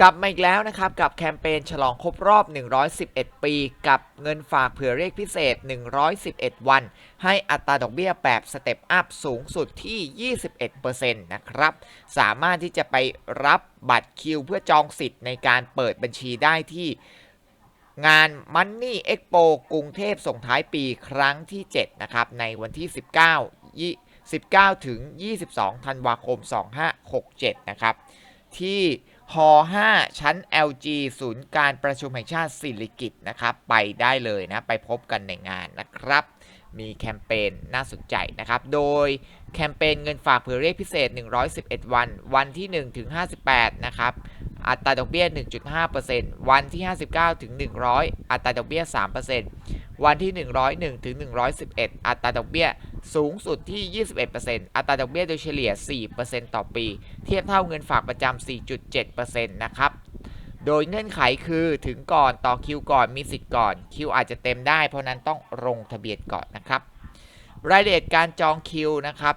กลับมาอีกแล้วนะครับ กับแคมเปญฉลองครบรอบ 111 ปี กับเงินฝากเผื่อเรียกพิเศษ 111 วัน ให้อัตราดอกเบี้ยแบบสเต็ปอัพสูงสุดที่ 21%นะครับ สามารถที่จะไปรับบัตรคิวเพื่อจองสิทธิ์ในการเปิดบัญชีได้ที่งาน Money Expo กรุงเทพส่งท้ายปีครั้งที่ 7 นะครับ ในวันที่ 19 19 ถึง 22 ธันวาคม 2567 นะครับ ที่ ฮ5ชั้น LG ศูนย์การประชุมแห่งชาติสิริกิตนะครับ ไปได้เลยนะ ไปพบกันในงานนะครับ มีแคมเปญน่าสนใจนะครับ โดยแคมเปญเงินฝากเผื่อเรียกพิเศษ 111 วัน วันที่ 1 ถึง 58 นะครับ อัตราดอกเบี้ย 1.5%วันที่ 59 ถึง 100 อัตราดอกเบี้ย 3%วันที่ 101 ถึง 111 อัตราดอกเบี้ย สูงสุดที่ 21%อัตราดอกเบี้ยโดยเฉลี่ย 4%ต่อปี เทียบเท่าเงินฝากประจำ 4.7%นะครับ โดยเงื่อนไขคือถึงก่อนต่อคิวก่อนมีสิทธิ์ก่อน คิวอาจจะเต็มได้เพราะนั้นต้องลงทะเบียนก่อนนะครับ รายละเอียดการจองคิวนะครับ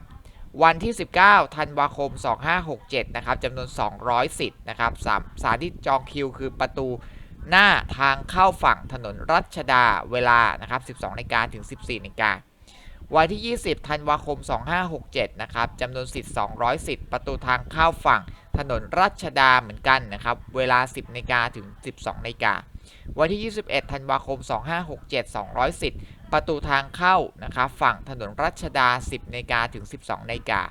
วันที่ 19 ธันวาคม 2567 นะครับจำนวน 200 สิทธิ์นะครับสาสถานที่จองคิวคือประตูหน้าทางเข้าฝั่งถนนรัชดาเวลานะครับ 12นาฬิกาถึง 14นาฬิกา วันที่ 20 ธันวาคม 2567 นะครับจำนวนสิทธิ์200สิทธิ์ประตูทางเข้าฝั่งถนนรัชดาเหมือนกันนะครับ เวลา 10นาฬิกาถึง 12นาฬิกา วันที่ 21 ธันวาคม 2567 200สิทธิ์ประตูทางเข้านะครับฝั่งถนนรัชดา 10นาฬิกาถึง 12นาฬิกา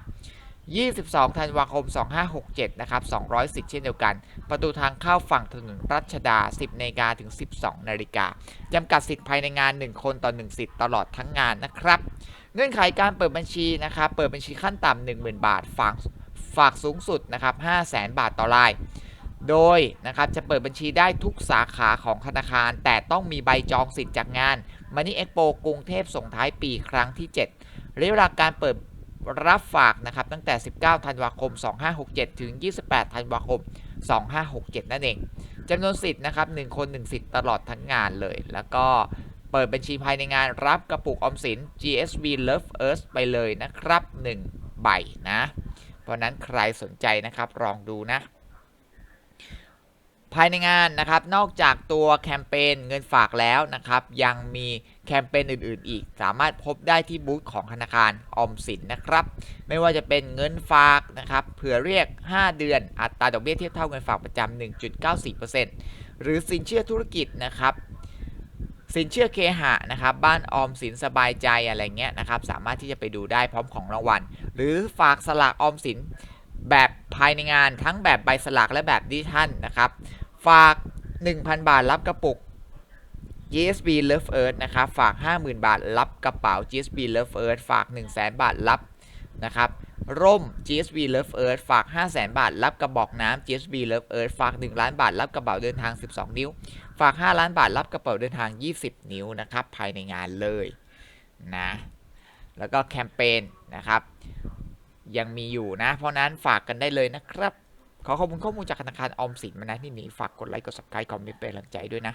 22 ธันวาคม 2567 นะครับ200เช่นเดียวกัน ประตูทางเข้าฝั่งถนนรัชดา 10นาฬิกาถึง 12นาฬิกาจำกัดสิทธิ์ภายในงาน 1 คนต่อ 1 สิทธิ์ตลอดทั้งงานนะครับ เงื่อนไขการเปิดบัญชีนะครับ เปิดบัญชีขั้นต่ำ10,000 บาท ฝากฝากสูงสุดนะครับ500,000 บาทต่อราย โดยนะครับจะเปิดบัญชีได้ทุกสาขาของธนาคาร แต่ต้องมีใบจองสิทธิ์จากงาน Money Expo กรุงเทพส่งท้ายปีครั้งที่ 7ระยะเวลาการเปิด รับฝากนะครับตั้งแต่ 19 ธันวาคม 2567 ถึง 28 ธันวาคม 2567 นั่นเองจำนวนสิทธิ์นะครับ1คน 1 สิทธิ์ตลอดทั้งงานเลย แล้วก็เปิดบัญชีภายในงานรับกระปุกออมสิน GSV Love Earth ไปเลยนะครับ 1 ใบนะ เพราะนั้นใครสนใจนะครับลองดูนะภายในงานนะครับ นอกจากตัวแคมเปญเงินฝากแล้วนะครับ ยังมี แคมเปญอื่นๆ อีก สามารถพบได้ที่บูธของธนาคารออมสินนะครับ ไม่ว่าจะเป็นเงินฝากนะครับเผื่อเรียก 5 เดือน อัตราดอกเบี้ยเทียบเท่าเงินฝากประจำ 1.94%หรือสินเชื่อธุรกิจนะครับสินเชื่อเคหะนะครับบ้านออมสินสบายใจอะไรเงี้ยนะครับสามารถที่จะไปดูได้พร้อมของรางวัล หรือฝากสลากออมสินแบบภายในงานทั้งแบบใบสลากและแบบดิจิทัลนะครับฝาก 1,000 บาทรับกระปุก GSB Love Earth นะครับ ฝาก 50,000 บาท รับกระเป๋า GSB Love Earth ฝาก 100,000 บาท รับนะครับ ร่ม GSB Love Earth ฝาก 500,000 บาท รับกระบอกน้ำ GSB Love Earth ฝาก 1 ล้านบาท รับกระเป๋าเดินทาง 12 นิ้ว ฝาก 5 ล้านบาท รับกระเป๋าเดินทาง 20 นิ้วนะครับ ภายในงานเลยนะ แล้วก็แคมเปญนะครับ ยังมีอยู่นะ เพราะนั้นฝากกันได้เลยนะครับ ขอขอบคุณข้อมูลจากธนาคารออมสินมานะที่นี่ฝากกดไลค์ กด subscribe คอมเมนต์เป็นกำลังใจด้วยนะ